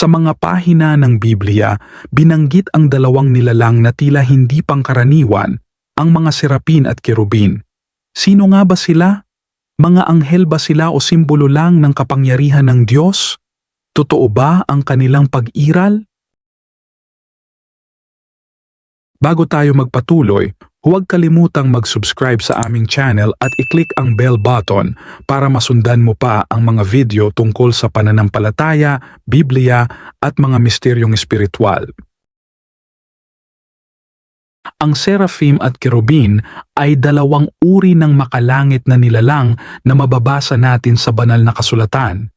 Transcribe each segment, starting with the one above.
Sa mga pahina ng Biblia, binanggit ang dalawang nilalang na tila hindi pangkaraniwan, ang mga serapin at kerubin. Sino nga ba sila? Mga anghel ba sila o simbolo lang ng kapangyarihan ng Diyos? Totoo ba ang kanilang pag-iral? Bago tayo magpatuloy, huwag kalimutang mag-subscribe sa aming channel at i-click ang bell button para masundan mo pa ang mga video tungkol sa pananampalataya, Biblia at mga misteryong espiritual. Ang seraphim at kerubin ay dalawang uri ng makalangit na nilalang na mababasa natin sa banal na kasulatan.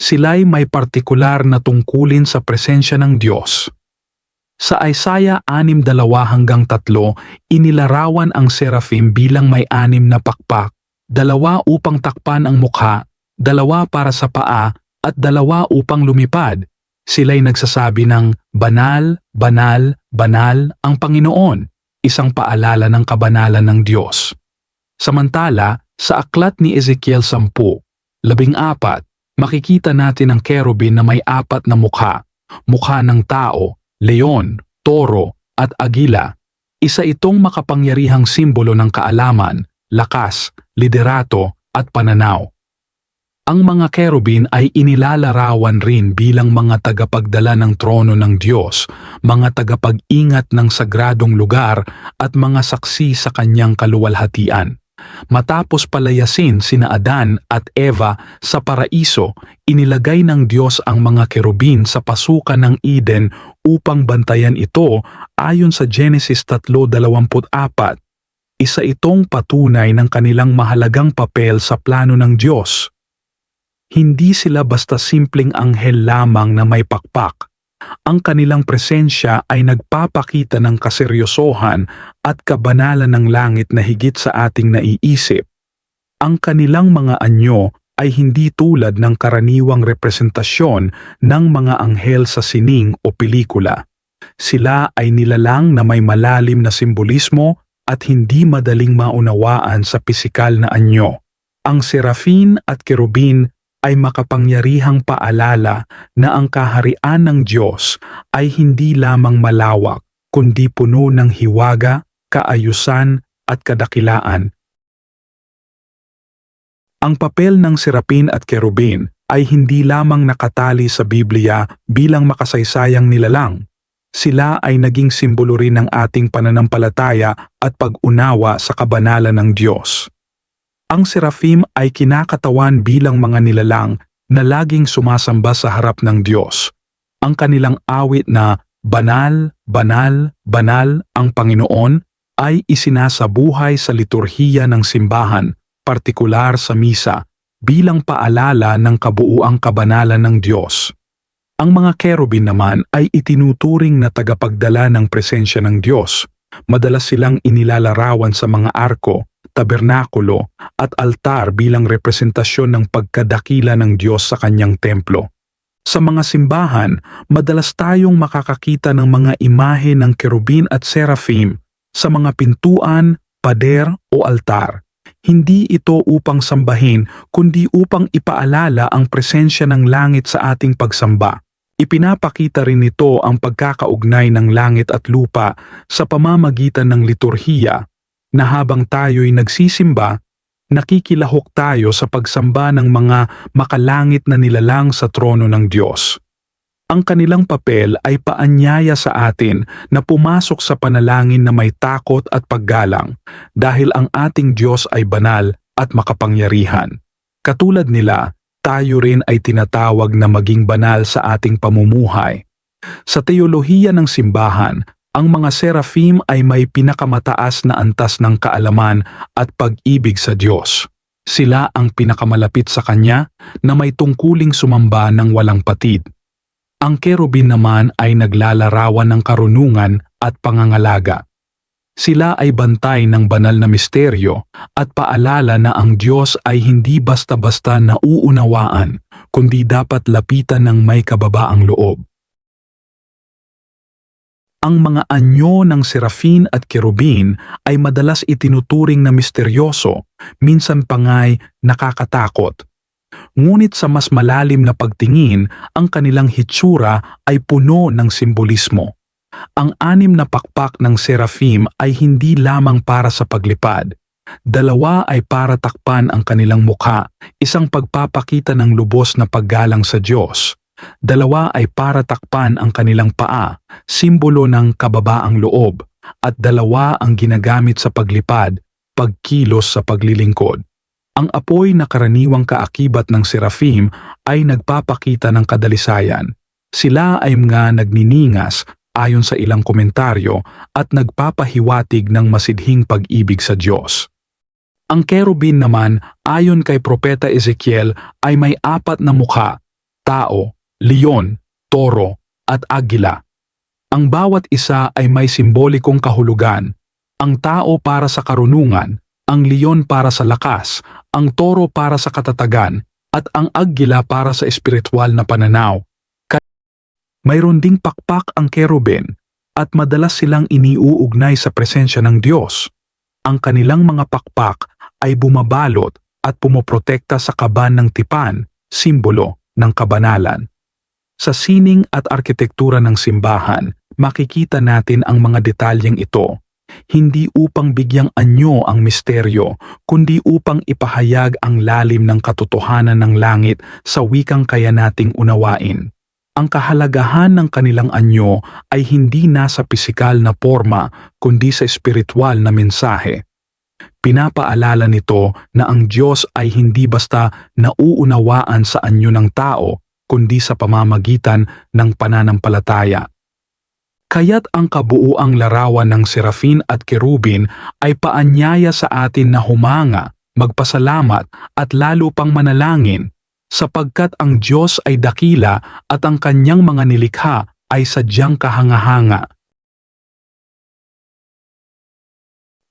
Sila'y may partikular na tungkulin sa presensya ng Diyos. Sa Isaiah 6.2 hanggang 3, inilarawan ang seraphim bilang may anim na pakpak, dalawa upang takpan ang mukha, dalawa para sa paa, at dalawa upang lumipad. Sila'y nagsasabi ng banal, banal, banal ang Panginoon, isang paalala ng kabanalan ng Diyos. Samantala, sa aklat ni Ezekiel 10, labing apat, makikita natin ang kerubin na may apat na mukha, mukha ng tao, leon, toro, at agila. Isa itong makapangyarihang simbolo ng kaalaman, lakas, liderato, at pananaw. Ang mga kerubin ay inilalarawan rin bilang mga tagapagdala ng trono ng Diyos, mga tagapag-ingat ng sagradong lugar at mga saksi sa kanyang kaluwalhatian. Matapos palayasin sina Adan at Eva sa paraiso, inilagay ng Diyos ang mga kerubin sa pasukan ng Eden upang bantayan ito ayon sa Genesis 3.24. Isa itong patunay ng kanilang mahalagang papel sa plano ng Diyos. Hindi sila basta simpleng anghel lamang na may pakpak. Ang kanilang presensya ay nagpapakita ng kaseryosohan at kabanalan ng langit na higit sa ating naiisip. Ang kanilang mga anyo ay hindi tulad ng karaniwang representasyon ng mga anghel sa sining o pelikula. Sila ay nilalang na may malalim na simbolismo at hindi madaling maunawaan sa pisikal na anyo. Ang serafin at kerubin ay makapangyarihang paalala na ang kaharian ng Diyos ay hindi lamang malawak kundi puno ng hiwaga, kaayusan at kadakilaan. Ang papel ng serapin at kerubin ay hindi lamang nakatali sa Biblia bilang makasaysayang nilalang. Sila ay naging simbolo rin ng ating pananampalataya at pag-unawa sa kabanalan ng Diyos. Ang serafim ay kinakatawan bilang mga nilalang na laging sumasamba sa harap ng Diyos. Ang kanilang awit na Banal, Banal, Banal ang Panginoon ay isinasabuhay sa liturhiya ng simbahan, partikular sa misa, bilang paalala ng kabuuang kabanalan ng Diyos. Ang mga kerubin naman ay itinuturing na tagapagdala ng presensya ng Diyos. Madalas silang inilalarawan sa mga arko, tabernakulo at altar bilang representasyon ng pagkadakila ng Diyos sa kanyang templo. Sa mga simbahan, madalas tayong makakakita ng mga imahe ng kerubin at seraphim sa mga pintuan, pader o altar. Hindi ito upang sambahin kundi upang ipaalala ang presensya ng langit sa ating pagsamba. Ipinapakita rin ito ang pagkakaugnay ng langit at lupa sa pamamagitan ng liturhiya na habang tayo'y nagsisimba, nakikilahok tayo sa pagsamba ng mga makalangit na nilalang sa trono ng Diyos. Ang kanilang papel ay paanyaya sa atin na pumasok sa panalangin na may takot at paggalang dahil ang ating Diyos ay banal at makapangyarihan. Katulad nila, tayo rin ay tinatawag na maging banal sa ating pamumuhay. Sa teolohiya ng simbahan, ang mga serafim ay may pinakamataas na antas ng kaalaman at pag-ibig sa Diyos. Sila ang pinakamalapit sa Kanya na may tungkuling sumamba ng walang patid. Ang kerubin naman ay naglalarawan ng karunungan at pangangalaga. Sila ay bantay ng banal na misteryo at paalala na ang Diyos ay hindi basta-basta nauunawaan, kundi dapat lapitan ng may kababaang loob. Ang mga anyo ng serafin at kerubin ay madalas itinuturing na misteryoso, minsan pa nga'y nakakatakot. Ngunit sa mas malalim na pagtingin, ang kanilang hitsura ay puno ng simbolismo. Ang anim na pakpak ng seraphim ay hindi lamang para sa paglipad. Dalawa ay para takpan ang kanilang mukha, isang pagpapakita ng lubos na paggalang sa Diyos. Dalawa ay para takpan ang kanilang paa, simbolo ng kababaang loob, at dalawa ang ginagamit sa paglipad, pagkilos sa paglilingkod. Ang apoy na karaniwang kaakibat ng seraphim ay nagpapakita ng kadalisayan. Sila ay mga nagniningas ayon sa ilang komentaryo at nagpapahiwatig ng masidhing pag-ibig sa Diyos. Ang kerubin naman ayon kay Propeta Ezekiel ay may apat na mukha, tao, leon, toro, at agila. Ang bawat isa ay may simbolikong kahulugan. Ang tao para sa karunungan, ang leon para sa lakas, ang toro para sa katatagan, at ang agila para sa espiritual na pananaw. Mayroon ding pakpak ang kerubin at madalas silang iniuugnay sa presensya ng Diyos. Ang kanilang mga pakpak ay bumabalot at pumoprotekta sa kaban ng tipan, simbolo ng kabanalan. Sa sining at arkitektura ng simbahan, makikita natin ang mga detalyeng ito, hindi upang bigyang anyo ang misteryo, kundi upang ipahayag ang lalim ng katotohanan ng langit sa wikang kaya nating unawain. Ang kahalagahan ng kanilang anyo ay hindi nasa pisikal na forma kundi sa espiritual na mensahe. Pinapaalala nito na ang Diyos ay hindi basta nauunawaan sa anyo ng tao, kundi sa pamamagitan ng pananampalataya. Kaya't ang kabuuang larawan ng serafin at kerubin ay paanyaya sa atin na humanga, magpasalamat at lalo pang manalangin, sapagkat ang Diyos ay dakila at ang kanyang mga nilikha ay sadyang kahanga-hanga.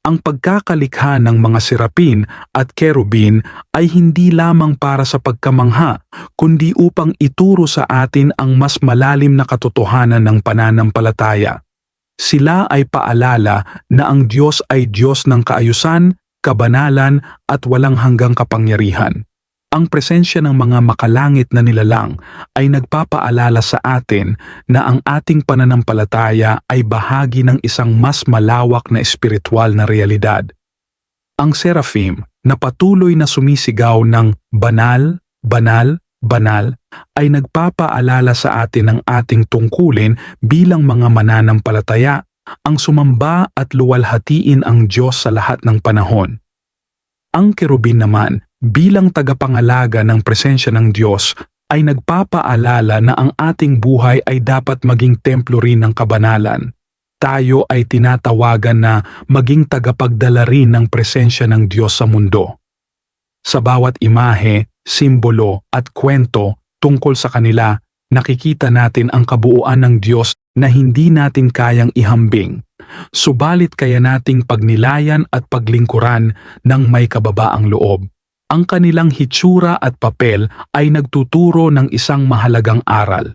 Ang pagkakalikha ng mga serapin at kerubin ay hindi lamang para sa pagkamangha, kundi upang ituro sa atin ang mas malalim na katotohanan ng pananampalataya. Sila ay paalala na ang Diyos ay Diyos ng kaayusan, kabanalan at walang hanggang kapangyarihan. Ang presensya ng mga makalangit na nilalang ay nagpapaalala sa atin na ang ating pananampalataya ay bahagi ng isang mas malawak na espiritual na realidad. Ang seraphim na patuloy na sumisigaw ng banal, banal, banal ay nagpapaalala sa atin ng ating tungkulin bilang mga mananampalataya ang sumamba at luwalhatiin ang Diyos sa lahat ng panahon. Ang kerubin naman bilang tagapangalaga ng presensya ng Diyos ay nagpapaalala na ang ating buhay ay dapat maging templo rin ng kabanalan. Tayo ay tinatawagan na maging tagapagdala rin ng presensya ng Diyos sa mundo. Sa bawat imahe, simbolo at kwento tungkol sa kanila, nakikita natin ang kabuuan ng Diyos na hindi natin kayang ihambing. Subalit kaya nating pagnilayan at paglingkuran ng may kababaang loob ang kanilang hitsura at papel ay nagtuturo ng isang mahalagang aral.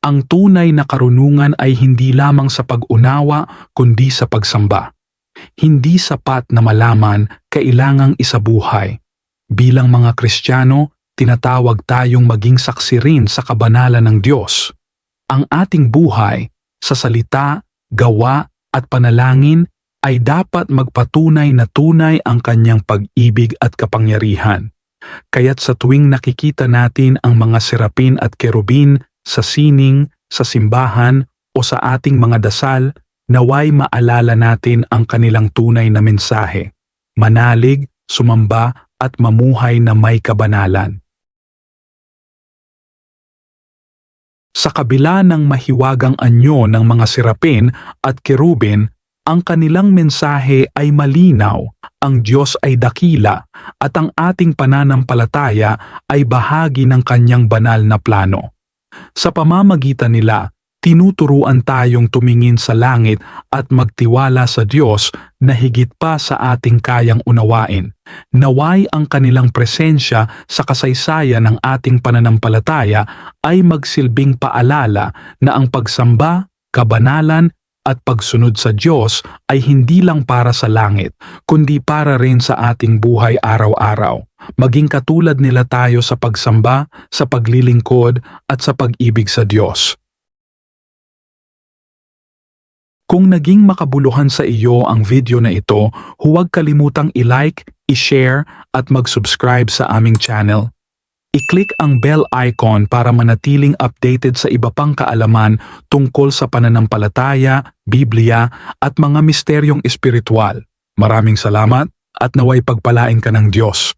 Ang tunay na karunungan ay hindi lamang sa pag-unawa kundi sa pagsamba. Hindi sapat na malaman, kailangang isabuhay. Bilang mga Kristiyano, tinatawag tayong maging saksi rin sa kabanalan ng Diyos. Ang ating buhay, sa salita, gawa at panalangin ay dapat magpatunay na tunay ang kanyang pag-ibig at kapangyarihan. Kaya't sa tuwing nakikita natin ang mga serapin at kerubin sa sining, sa simbahan o sa ating mga dasal, naway maalala natin ang kanilang tunay na mensahe. Manalig, sumamba at mamuhay na may kabanalan. Sa kabila ng mahiwagang anyo ng mga serapin at kerubin ang kanilang mensahe ay malinaw, ang Diyos ay dakila at ang ating pananampalataya ay bahagi ng kanyang banal na plano. Sa pamamagitan nila, tinuturuan tayong tumingin sa langit at magtiwala sa Diyos na higit pa sa ating kayang unawain. Naway ang kanilang presensya sa kasaysayan ng ating pananampalataya ay magsilbing paalala na ang pagsamba, kabanalan at pagsunod sa Diyos ay hindi lang para sa langit, kundi para rin sa ating buhay araw-araw. Maging katulad nila tayo sa pagsamba, sa paglilingkod at sa pag-ibig sa Diyos. Kung naging makabuluhan sa iyo ang video na ito, huwag kalimutang i-like, i-share at mag-subscribe sa aming channel. I-click ang bell icon para manatiling updated sa iba pang kaalaman tungkol sa pananampalataya, Biblia at mga misteryong espiritual. Maraming salamat at naway pagpalain ka ng Diyos.